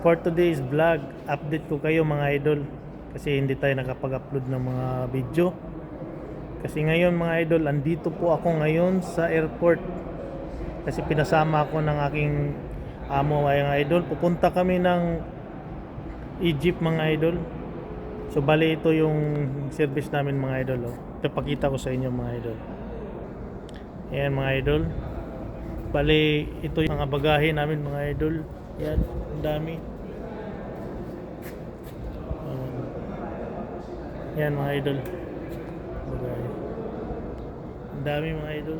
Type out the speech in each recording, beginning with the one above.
For today's vlog, update ko kayo mga idol kasi hindi tayo nakapag-upload ng mga video. Kasi ngayon mga idol, andito po ako ngayon sa airport. Kasi pinasama ako ng aking amo mga idol. Pupunta kami ng Egypt mga idol. So bali ito yung service namin mga idol. Oh. Ipapakita ko sa inyo mga idol. Ayan mga idol. Bali ito yung mga bagahe namin mga idol. Yan, ang dami. Ayan. Yan mga idol. Bagahe. Ang dami mga idol.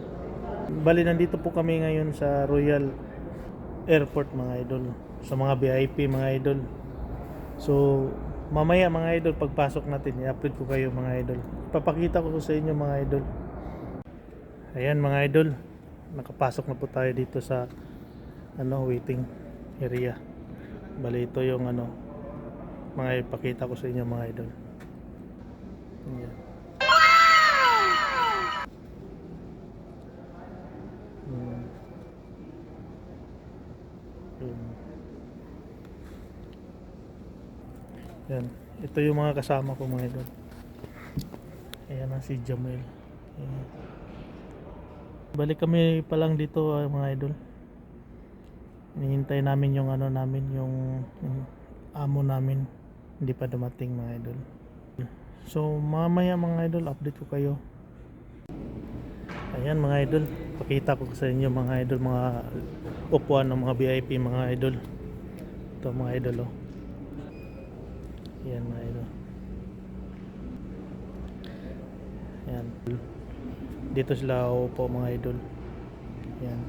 Bali nandito po kami ngayon sa Royal Airport mga idol. Sa mga VIP mga idol. So mamaya mga idol pagpasok natin i-upload ko kayo mga idol. Papakita ko sa inyo mga idol. Ayan mga idol. Nakapasok na po tayo dito sa ano waiting area. Bali ito yung ano mga ipakita ko sa inyo mga idol. Ayan. Hmm. Yan. Ito yung mga kasama ko mga idol. Ayan na si Jamel. Ayan. Balik kami pa lang dito ah, mga idol. Hinihintay namin yung ano namin, yung, yung amo namin. Hindi pa dumating mga idol. So mamaya mga idol, update ko kayo. Ayan mga idol, pakita ko sa inyo mga idol, mga upuan ng mga VIP mga idol. Ito mga idol oh. Ayan mga idol. Ayan. Dito sila upo mga idol. Ayan.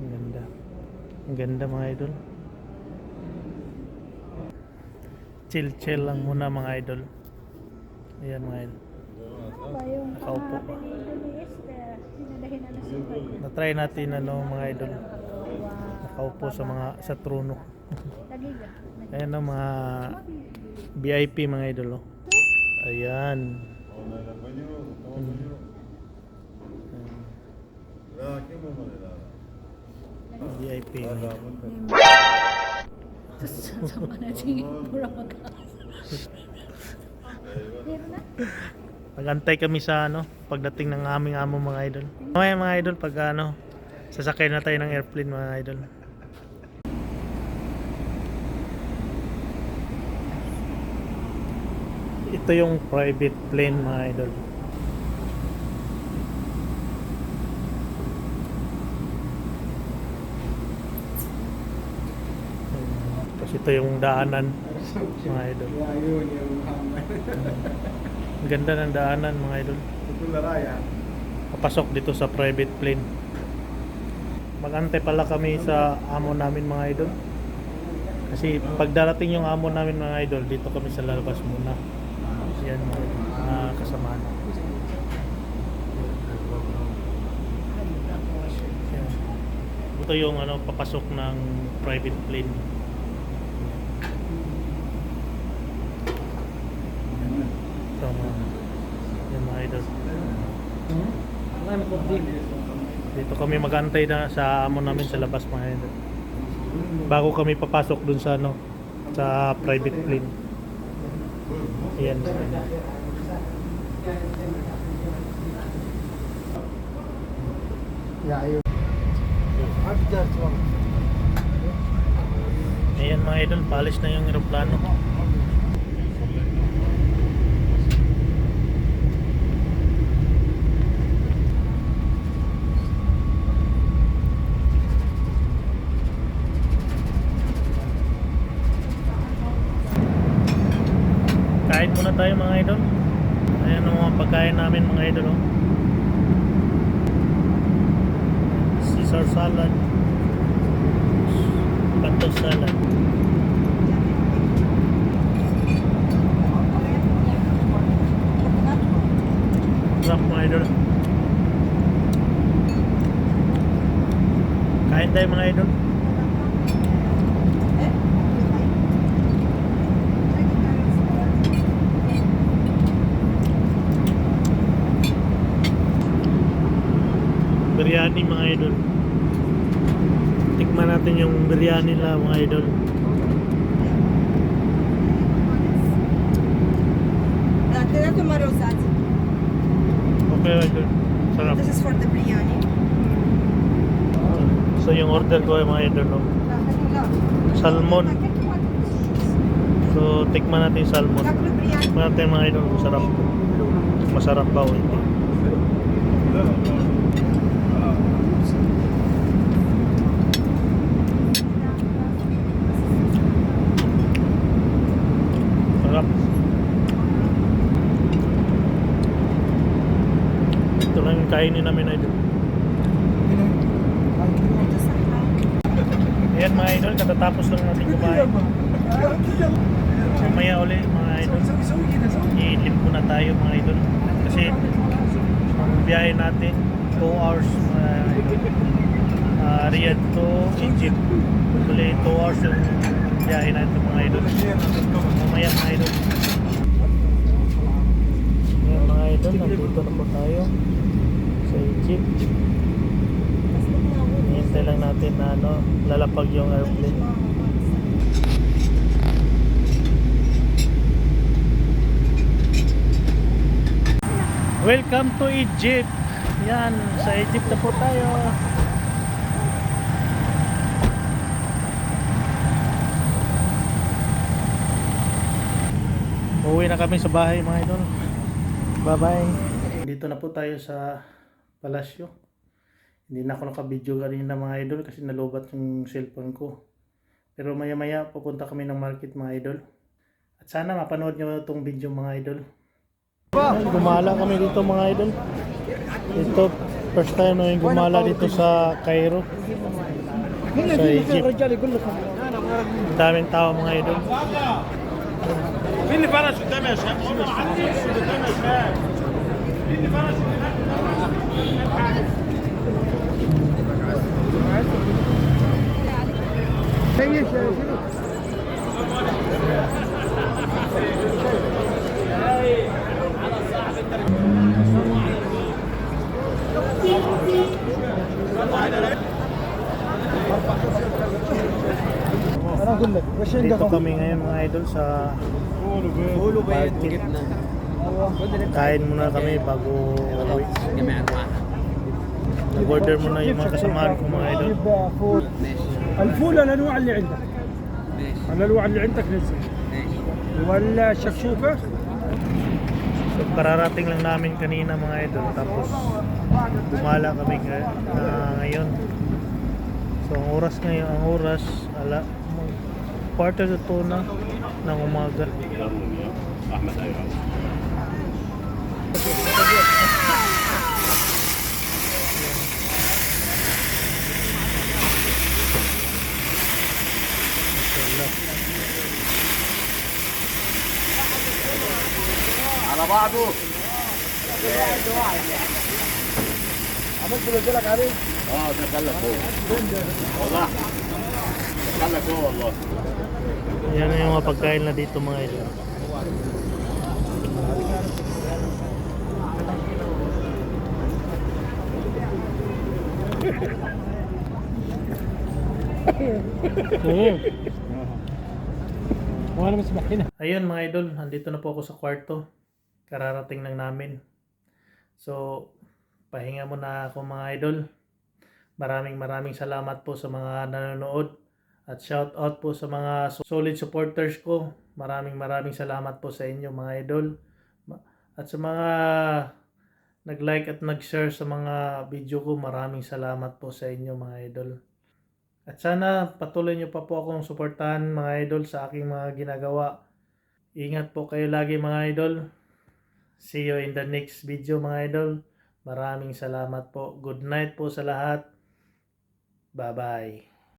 Ang ganda. Ang ganda mga idol. Chill chill lang muna mga idol. Ayan mga idol. Nakaupo. Luis na? Na-try natin ano mga idol. Nakaupo sa mga sa trono. Ayan ang mga VIP mga idol. Oh. Ayan. VIP. Nagantay kami sa ano, pagdating ng aming amo mga idol. Mamaya mga idol, pag ano, sasakay na tayo ng airplane mga idol. Ito yung private plane mga idol. Tapos ito yung daanan mga idol. Ang ganda ng daanan mga idol. Papasok dito sa private plane. Magantay pala kami sa amo namin mga idol. Kasi pag darating yung amo namin mga idol, dito kami sa lalabas muna. Yan mga mga kasamaan. Yan. Ito yung ano, papasok ng private plane. Ito mga, yan mga idol. Dito kami magantay na sa amo namin sa labas mga idol. Bago kami papasok dun sa ano sa private plane. Ayan. Ayan mga idol, palis na yung eroplano. Kain muna tayo mga idol. Ayan ang mga pagkain namin mga idol. Oh. Caesar salad. Pato salad. Sarap mga idol. Kain tayo mga idol. Biryani mga idol. Tikman natin yung biryani nila mga idol. Sauce. Okay idol. Sarap. This is for the biryani. So yung order ko ay mga idol. No? Salmon. So tikman natin yung salmon. Tikman natin mga idol kung sarap. Masarap ba o hindi. Sarap. Ito lang yung kainin namin idol. Ayan mga idol, katatapos lang natin kumain. Mamaya ulit mga idol. I-leave muna tayo mga idol. Kasi ang biyahe natin 2 hours mga idol. Ah, Riyadh to Egypt. Tuloy 2 hours yung biyahe natin mga idol. Mamaya mga idol. Ayan mga idol, nandito na po tayo sa Egypt. Hintay lang natin na ano, lalapag yung airplane. Welcome to Egypt. Yan, sa Egypt na po tayo. Uwi na kami sa bahay mga idol. Bye-bye. Dito na po tayo sa palasyo. Hindi na ako naka-video kanina mga idol kasi nalubat yung cellphone ko. Pero maya maya pupunta kami ng market mga idol. At sana mapanood nyo itong video mga idol. Gumala kami dito mga idol. Ito, first time na yung gumala dito sa Cairo. Sa Egypt. Daming tao mga idol. مين اللي فرش قدام يا شباب؟ له عندي قدام يا شباب. مين اللي فرش Dito kami ngayon mga idol sa market. Kain muna kami bago uwi. Nag-order muna yung mga kasamahan ko mga idol. الفول الانواع اللي عندك الانواع اللي عندك نزل والشكشوكه So, kararating lang namin kanina mga idol. Tapos gumala kami nga- ah, ngayon. So ang oras ngayon, ang oras ala mag- quarter to two na ng umaga. على بعضه اه ده خلك هو والله خلك هو والله Yan na yung mga pagkain na dito mga idol. Ayun mga idol, andito na po ako sa kwarto. Kararating lang namin. So, pahinga muna ako mga idol. Maraming maraming salamat po sa mga nanonood. At shout out po sa mga solid supporters ko. Maraming maraming salamat po sa inyo mga idol. At sa mga nag-like at nag-share sa mga video ko, maraming salamat po sa inyo mga idol. At sana patuloy nyo pa po akong suportahan mga idol sa aking mga ginagawa. Ingat po kayo lagi mga idol. See you in the next video mga idol. Maraming salamat po. Good night po sa lahat. Bye-bye.